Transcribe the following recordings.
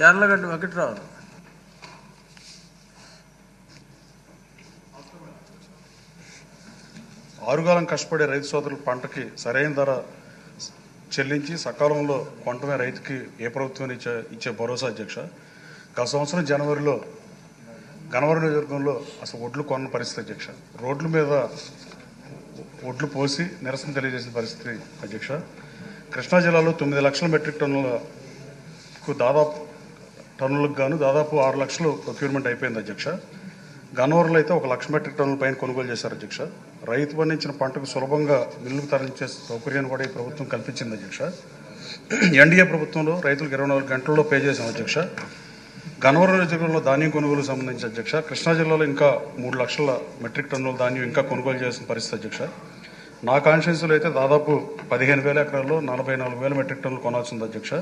యార్లగడ్డ వెంకట్రావు ఆరుగాలం కష్టపడే రైతు సోదరుల పంటకి సరైన ధర చెల్లించి సకాలంలో కొంటమే రైతుకి ఏ ప్రభుత్వం ఇచ్చే ఇచ్చే భరోసా అధ్యక్ష? గత సంవత్సరం జనవరిలో గనవరం నియోజకవర్గంలో అసలు ఒడ్లు కొన్న పరిస్థితి అధ్యక్ష. రోడ్ల మీద ఒడ్లు పోసి నిరసన తెలియజేసిన పరిస్థితి అధ్యక్ష. కృష్ణా జిల్లాలో తొమ్మిది లక్షల మెట్రిక్ టన్నులకు దాదాపు టన్నులకు గాను దాదాపు ఆరు లక్షలు ప్రొక్యూర్మెంట్ అయిపోయింది అధ్యక్ష. గన్నవరంలో అయితే ఒక లక్ష మెట్రిక్ టన్నుల పైన కొనుగోలు చేశారు అధ్యక్ష. రైతు పండించిన పంటకు సులభంగా మిల్లుకు తరలించే సౌకర్యాన్ని కూడా ఈ ప్రభుత్వం కల్పించింది అధ్యక్ష. ఎన్డీఏ ప్రభుత్వంలో రైతులకు ఇరవై నాలుగు గంటల్లో పే చేశాం అధ్యక్ష. గన్నవరం నియోజకవర్గంలో ధాన్యం కొనుగోలు సంబంధించి అధ్యక్ష. కృష్ణా జిల్లాలో ఇంకా మూడు లక్షల మెట్రిక్ టన్నుల ధాన్యం ఇంకా కొనుగోలు చేసిన పరిస్థితి అధ్యక్ష. నా కాన్షియన్స్లో అయితే దాదాపు పదిహేను వేల ఎకరాల్లో నలభై నాలుగు వేల మెట్రిక్ టన్నులు కొనాల్సింది అధ్యక్ష.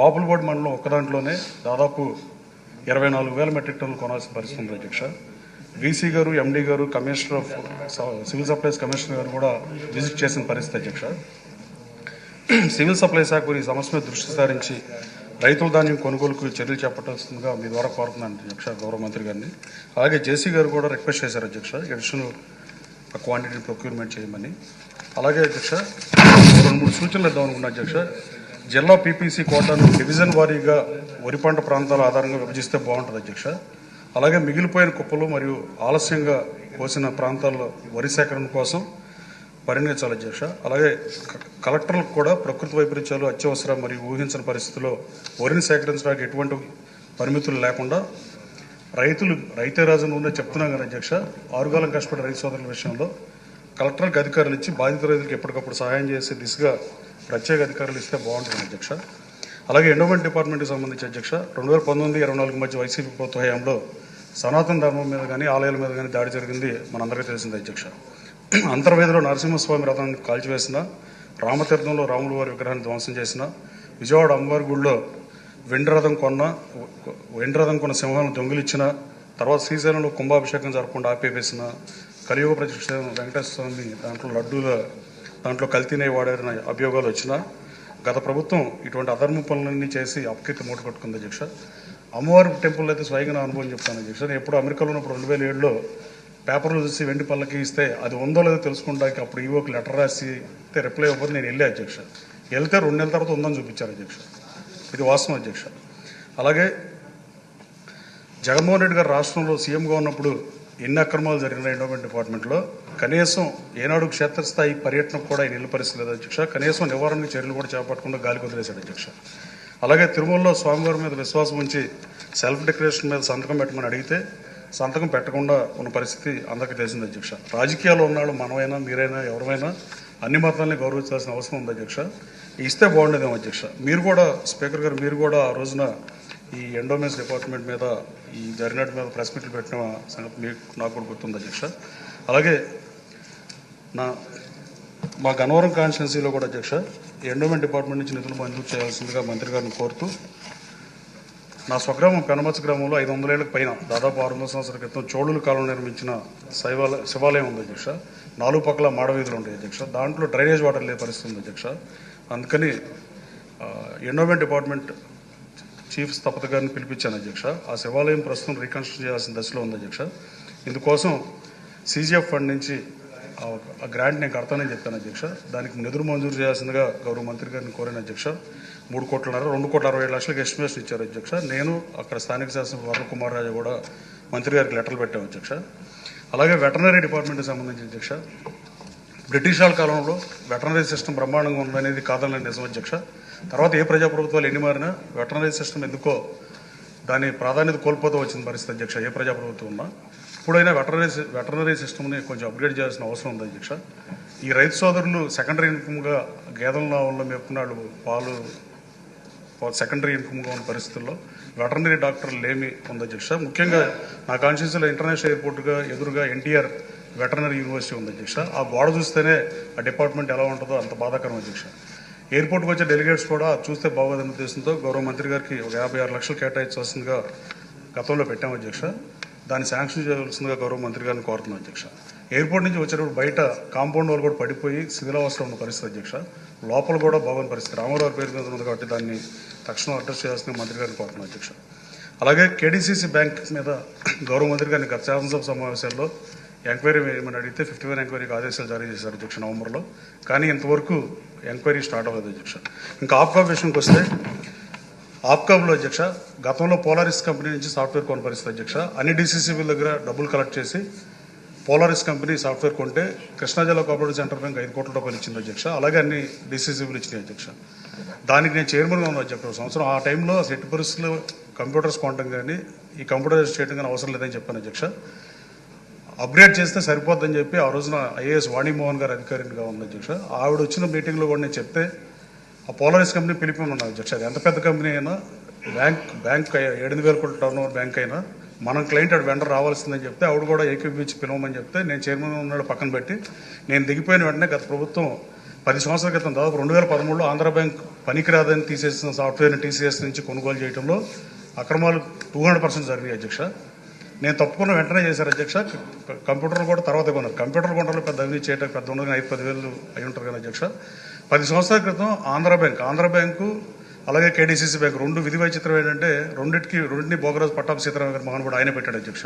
బాపులపాడు మండలం ఒక్క దాంట్లోనే దాదాపు ఇరవై నాలుగు వేల మెట్రిక్ టన్నులు కొనాల్సిన పరిస్థితి ఉంది అధ్యక్ష. వీసీ గారు ఎండీ గారు commissioner of civil supplies commissioner గారు కూడా విజిట్ చేసిన పరిస్థితి అధ్యక్ష. సివిల్ సప్లై శాఖ ఈ సమస్య మీద దృష్టి సారించి రైతుల ధాన్యం కొనుగోలుకు చర్యలు చేపట్టాల్సిందిగా మీ ద్వారా కోరుతున్నాను అధ్యక్ష గౌరవ మంత్రి గారిని. అలాగే జేసీ గారు కూడా రిక్వెస్ట్ చేశారు అధ్యక్ష అడిషనల్ క్వాంటిటీ ప్రొక్యూర్మెంట్ చేయమని. అలాగే అధ్యక్ష రెండు మూడు సూచనలు ఇద్దాం అనుకున్నా అధ్యక్ష. జిల్లా పీపీసీ కోటాను డివిజన్ వారీగా వరి పంట ప్రాంతాల ఆధారంగా విభజిస్తే బాగుంటుంది అధ్యక్ష. అలాగే మిగిలిపోయిన కుప్పలు మరియు ఆలస్యంగా కోసిన ప్రాంతాల్లో వరి సేకరణ కోసం పరిగణించాలి అధ్యక్ష. అలాగే కలెక్టర్లకు కూడా ప్రకృతి వైపరీత్యాలు అత్యవసర మరియు ఊహించని పరిస్థితుల్లో వరిని సేకరించడానికి ఎటువంటి పరిమితులు లేకుండా రైతులు రైతే రాజును ఉందని చెప్తున్నాం కదా అధ్యక్ష. ఆరుగాలం కష్టపడే రైతు సోదరుల విషయంలో కలెక్టర్కి అధికారులు ఇచ్చి బాధిత రైతులకు ఎప్పటికప్పుడు సహాయం చేసే దిశగా ప్రత్యేక అధికారులు ఇస్తే బాగుంటుంది అధ్యక్ష. అలాగే ఎండోమెంట్ డిపార్ట్మెంట్కి సంబంధించి అధ్యక్ష రెండు వేల పంతొమ్మిది ఇరవై నాలుగు మధ్య వైసీపీ ప్రభుత్వ హయాంలో సనాతన ధర్మం మీద కానీ ఆలయాల మీద కానీ దాడి జరిగింది మనందరికీ తెలిసింది అధ్యక్ష. అంతర్వేదిలో నరసింహస్వామి రథాన్ని కాల్చివేసిన రామతీర్థంలో రాముల వారి విగ్రహాన్ని ధ్వంసం చేసిన విజయవాడ అమ్మవారి గుడిలో వెండ్రథం కొన్న వెండ్రథం కొన్న సింహాలను దొంగిలిచ్చిన తర్వాత శ్రీశైలంలో కుంభాభిషేకం జరగకుండా ఆపేపేసిన కలియుగ ప్రతిష్ట వెంకటేశ్వర స్వామి దాంట్లో లడ్డూల దాంట్లో కల్తీనే వాడారన్న అభియోగాలు వచ్చినా గత ప్రభుత్వం ఇటువంటి అధర్మ పనులన్నీ చేసి అపకీర్తి మూట కట్టుకుంది అధ్యక్ష. అమ్మవారి టెంపుల్ అయితే స్వయంగా నా అనుభవం చెప్తాను అధ్యక్ష. నేను ఎప్పుడు అమెరికాలో ఉన్నప్పుడు రెండు వేల ఏడులో పేపర్లు చూసి వెండి పళ్ళకి ఇస్తే అది ఉందో లేదో తెలుసుకోవడానికి అప్పుడు ఈవోకి లెటర్ రాసి అయితే రిప్లై ఇవ్వకపోతే నేను వెళ్ళే అధ్యక్ష. వెళ్తే రెండు నెలల తర్వాత ఉందని చూపించారు అధ్యక్ష. ఇది వాస్తవం అధ్యక్ష. అలాగే జగన్మోహన్ రెడ్డి గారు రాష్ట్రంలో సీఎంగా ఉన్నప్పుడు ఎన్ని అక్రమాలు జరిగినాయి ఎండోమెంట్ డిపార్ట్మెంట్లో కనీసం ఏనాడు క్షేత్రస్థాయి పర్యటనకు కూడా ఆయన పరిస్థితి అధ్యక్ష. కనీసం నివారణ చర్యలు కూడా చేపట్టకుండా గాలికి వదిలేశాడు అధ్యక్ష. అలాగే తిరుమలలో స్వామివారి మీద విశ్వాసం ఉంచి సెల్ఫ్ డిక్లరేషన్ మీద సంతకం పెట్టమని అడిగితే సంతకం పెట్టకుండా ఉన్న పరిస్థితి అందరికీ తెలిసింది అధ్యక్ష. రాజకీయాల్లో ఉన్నాడు మనమైనా మీరైనా ఎవరైనా అన్ని మతాలని గౌరవించాల్సిన అవసరం ఉంది అధ్యక్ష. ఇస్తే బాగుండేదేమో అధ్యక్ష. మీరు కూడా స్పీకర్ గారు మీరు కూడా ఆ రోజున ఈ ఎండోమెన్స్ డిపార్ట్మెంట్ మీద ఈ జరిగినట్టు మీద ప్రెస్ మీట్లు పెట్టిన సంగతి మీకు నాకు కూడా గుర్తుంది అధ్యక్ష. అలాగే నా మా గన్నవరం కాన్స్టిట్యున్సీలో కూడా అధ్యక్ష ఎండోమెంట్ డిపార్ట్మెంట్ నుంచి నిధులు మంజూరు చేయాల్సిందిగా మంత్రి గారిని కోరుతూ నా స్వగ్రామం పెనమచ్చ గ్రామంలో ఐదు వందల ఏళ్ళకి పైన దాదాపు ఆరు వందల సంవత్సరాల క్రితం చోళుల కాలం నిర్మించిన శైవాలయ శివాలయం ఉంది అధ్యక్ష. నాలుగు పక్కల మాడవీధులు ఉంటాయి అధ్యక్ష. దాంట్లో డ్రైనేజ్ వాటర్ లే పరిస్థితి ఉంది అధ్యక్ష. అందుకని ఎండోమెంట్ డిపార్ట్మెంట్ చీఫ్ స్థపత గారిని పిలిపించాను అధ్యక్ష. ఆ శివాలయం ప్రస్తుతం రీకన్స్ట్రక్ట్ చేయాల్సిన దశలో ఉంది అధ్యక్ష. ఇందుకోసం సీజీఎఫ్ ఫండ్ నుంచి ఆ- గ్రాంట్ నేను కడతానని చెప్పాను అధ్యక్ష. దానికి నిధులు మంజూరు చేయాల్సిందిగా గౌరవ మంత్రి గారిని కోరాను అధ్యక్ష. మూడు కోట్లన్నర రెండు కోట్ల అరవై ఏడు లక్షలకు ఎస్టిమేషన్ ఇచ్చారు అధ్యక్ష. నేను అక్కడ స్థానిక శాసన వరుణ్ కుమార్ రాజు కూడా మంత్రి గారికి లెటర్లు పెట్టాము అధ్యక్ష. అలాగే వెటనరీ డిపార్ట్మెంట్కి సంబంధించి అధ్యక్ష బ్రిటిష్ వాళ్ళ కాలంలో వెటనరీ సిస్టమ్ బ్రహ్మాండంగా ఉందనేది కాదని నిజం అధ్యక్ష. తర్వాత ఏ ప్రజాప్రభుత్వాలు ఎన్ని మారినా వెటనరీ సిస్టమ్ ఎందుకో దాని ప్రాధాన్యత కోల్పోతూ వచ్చిన పరిస్థితి అధ్యక్ష. ఏ ప్రజాప్రభుత్వం ఉన్నా ఇప్పుడైనా వెటనరీ వెటనరీ సిస్టమ్ని కొంచెం అప్గ్రేడ్ చేయాల్సిన అవసరం ఉంది అధ్యక్ష. ఈ రైతు సోదరులు సెకండరీ ఇన్కమ్గా గేదెల నావల్లో మేపుకున్నాడు పాలు సెకండరీ ఇన్కమ్గా ఉన్న పరిస్థితుల్లో వెటర్నరీ డాక్టర్లు లేమి ఉంది అధ్యక్ష. ముఖ్యంగా నా కాన్స్టిట్యూన్సీలో ఇంటర్నేషనల్ ఎయిర్పోర్ట్గా ఎదురుగా ఎన్టీఆర్ వెటర్నరీ యూనివర్సిటీ ఉంది అధ్యక్ష. ఆ గోడ చూస్తేనే ఆ డిపార్ట్మెంట్ ఎలా ఉంటుందో అంత బాధాకరం అధ్యక్ష. ఎయిర్పోర్ట్కి వచ్చే డెలిగేట్స్ కూడా చూస్తే బాగోదన్న ఉద్దేశంతో గౌరవ మంత్రి గారికి ఒక యాభై ఆరు లక్షలు కేటాయించవలసిందిగా గతంలో పెట్టాము అధ్యక్ష. దాన్ని శాంక్షన్ చేయవలసిందిగా గౌరవ మంత్రి గారిని కోరుతున్నాను అధ్యక్ష. ఎయిర్పోర్ట్ నుంచి వచ్చేటప్పుడు బయట కాంపౌండ్ వాళ్ళు కూడా పడిపోయి శిథిలావస్థలో ఉన్న పరిస్థితి అధ్యక్ష. లోపల కూడా బాగున్న పరిస్థితి. రామారావు పేరు మీద ఉంది కాబట్టి దాన్ని తక్షణం అడ్రస్ చేయాల్సిన మంత్రి గారిని కోరుతున్నాం అధ్యక్ష. అలాగే కేడీసీసీ బ్యాంక్ మీద గౌరవ మంత్రి గారిని గత శాసనసభ సమావేశాల్లో ఎంక్వైరీ వేయమని అడిగితే ఫిఫ్టీ వన్ ఎంక్వైరీకి ఆదేశాలు జారీ చేశారు అధ్యక్ష నవంబర్లో. కానీ ఇంతవరకు ఎంక్వైరీ స్టార్ట్ అవ్వలేదు అధ్యక్ష. ఇంకా ఆప్కాబ్ విషయంకి వస్తే ఆప్కాబ్లో అధ్యక్ష గతంలో పోలారిస్ కంపెనీ నుంచి సాఫ్ట్వేర్ కొన్న పరిస్థితి అధ్యక్ష. అన్ని డీసీసీబీల దగ్గర డబ్బులు కలెక్ట్ చేసి పోలారిస్ కంపెనీ సాఫ్ట్వేర్ కొంటే కృష్ణా జిల్లా కోఆపరేటివ్ సెంటర్ బ్యాంక్ ఐదు కోట్ల రూపాయలు ఇచ్చింది అధ్యక్ష. అలాగే అన్ని డీసీసీబీలు ఇచ్చినాయి అధ్యక్ష. దానికి నేను చైర్మన్గా ఉన్నాను అధ్యక్ష సంవత్సరం. ఆ టైంలో అసలు ఎట్టి పరిస్థితులు కంప్యూటర్స్ కొనడం కానీ ఈ కంప్యూటరైజ్ చేయడం కానీ అవసరం లేదని చెప్పాను అధ్యక్ష. అప్గ్రేడ్ చేస్తే సరిపోద్దని చెప్పి ఆ రోజున ఐఏఎస్ వాణిమోహన్ గారు అధికారిగా ఉంది అధ్యక్ష. ఆవిడ వచ్చిన మీటింగ్లో కూడా నేను చెప్తే ఆ పోలరైజ్ కంపెనీ పిలిపి ఉన్నాను అధ్యక్ష. అది ఎంత పెద్ద కంపెనీ అయినా బ్యాంక్ బ్యాంక్ ఎనిమిది వేల కోట్ల టర్న్ ఓవర్ బ్యాంక్ అయినా మనం క్లయింట్ అటు వెంటనే రావాల్సిందని చెప్తే ఆవిడ కూడా ఏకీపించి పిలవమని చెప్తే నేను చైర్మన్ ఉన్నాడు పక్కన పెట్టి నేను దిగిపోయిన వెంటనే గత ప్రభుత్వం పది సంవత్సరాల క్రితం దాదాపు రెండు వేల పదమూడులో ఆంధ్ర బ్యాంక్ పనికిరాదని తీసేసిన సాఫ్ట్వేర్ని టీసీఎస్ నుంచి కొనుగోలు చేయడంలో అక్రమాలు టూ హండ్రెడ్ పర్సెంట్ జరిగినాయి అధ్యక్ష. నేను తప్పుకున్న వెంటనే చేశారు అధ్యక్ష. కంప్యూటర్ కూడా తర్వాత కొన్నారు. కంప్యూటర్ కొంటలో పెద్ద అవినీతి చేయటం పెద్ద ఉండదు ఐదు పదివేలు అయి ఉంటారు కానీ అధ్యక్ష. పది సంవత్సరాల క్రితం ఆంధ్ర బ్యాంక్ ఆంధ్ర బ్యాంకు అలాగే కేడీసీసీ బ్యాంక్ రెండు విధి వైచిత్రం ఏంటంటే రెండింటికి రెండింటిని భోగరాజు పట్టాభి సీతారామ గారు మహానుభావుడు ఆయన పెట్టాడు అధ్యక్ష.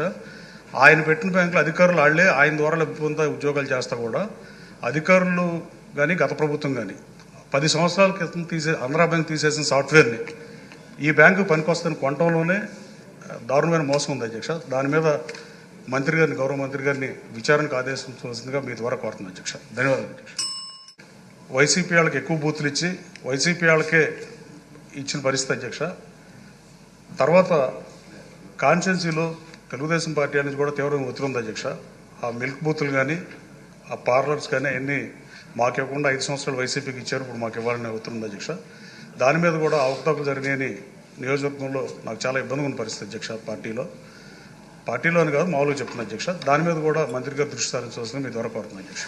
ఆయన పెట్టిన బ్యాంకులు అధికారులు వాళ్ళే ఆయన ద్వారా లబ్ధి పొందే ఉద్యోగాలు చేస్తా కూడా అధికారులు కానీ గత ప్రభుత్వం కానీ పది సంవత్సరాల క్రితం తీసే ఆంధ్ర బ్యాంక్ తీసేసిన సాఫ్ట్వేర్ని ఈ బ్యాంకు పనికొస్తున్న కొనటంలోనే దారుణమైన మోసం ఉంది అధ్యక్ష. దాని మీద మంత్రి గారిని గౌరవ మంత్రి గారిని విచారణకు ఆదేశించవలసిందిగా మీ ద్వారా కోరుతున్నాను అధ్యక్ష. ధన్యవాదాలు అధ్యక్ష. వైసీపీ వాళ్ళకి ఎక్కువ బూతులు ఇచ్చి వైసీపీ వాళ్ళకే ఇచ్చిన పరిస్థితి అధ్యక్ష. తర్వాత కాన్స్టిట్యున్సీలో తెలుగుదేశం పార్టీ అనేది కూడా తీవ్రంగా ఒత్తిడి ఉంది అధ్యక్ష. ఆ మిల్క్ బూతులు కానీ ఆ పార్లర్స్ కానీ అన్నీ మాకు ఇవ్వకుండా ఐదు సంవత్సరాలు వైసీపీకి ఇచ్చారు. ఇప్పుడు మాకు ఇవ్వాలనే ఒత్తిడి ఉంది అధ్యక్ష. దాని మీద కూడా అవకతవకలు జరిగాయని నియోజకవర్గంలో నాకు చాలా ఇబ్బందిగా ఉన్న పరిస్థితి అధ్యక్ష పార్టీలో. పార్టీలో అని కాదు మామూలుగా చెప్తున్నా అధ్యక్ష. దాని మీద కూడా మంత్రి గారు దృష్టి సారించవలసింది మీ ద్వారా కోరుతున్నాను అధ్యక్ష.